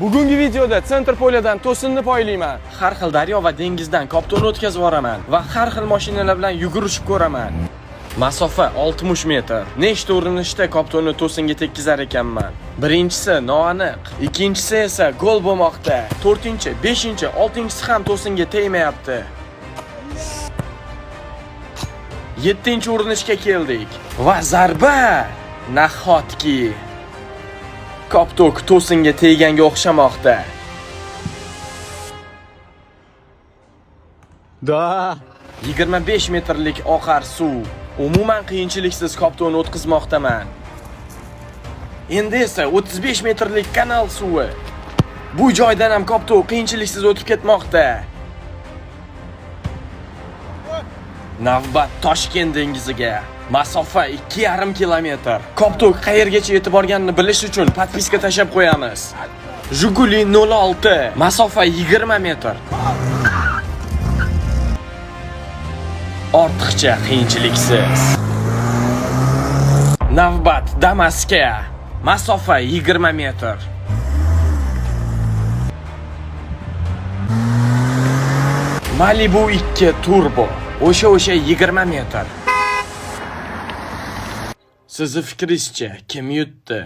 Bugungi videoda sentr poliyadan to'sinni poylayman. Har xil daryo va dengizdan koptoni o'tkazib yuboraman va har xil mashinalar bilan yugurishib ko'raman. Masofa 60 metr. Nechta urinishda koptonni to'singa tekkizar ekanman. Birinchisi noaniq, ikkinchisi esa gol bo'lmoqda. To'rtinchi, beshinchi, oltinchisi ham to'singa tegmayapti. Yettinchi urinishga keldik va zarba nahotki Koptok to'singa teganga o'xshamoqda. Da. 25 metrlik oqar suv. Umuman qiyinchiliksiz koptonni o'tkazmoqdaman. Endi esa 35 metrlik kanal suvi. Bu joydan ham koptok qiyinchiliksiz o'tib ketmoqda. Navbat Toshkent dengiziga. Masofa 2,5 kilometr. Koptok qayergacha yetib borganini bilish uchun podpiska tashab qo'yamiz. Jiguli 06, masofa 20 metr. Ortiqcha qiyinchiliksiz. Navbat Damasga. Masofa 20 metr. Malibu 2 turbo. O'sha o'sha 20 metr. Sizni fikringizcha kim yutdi?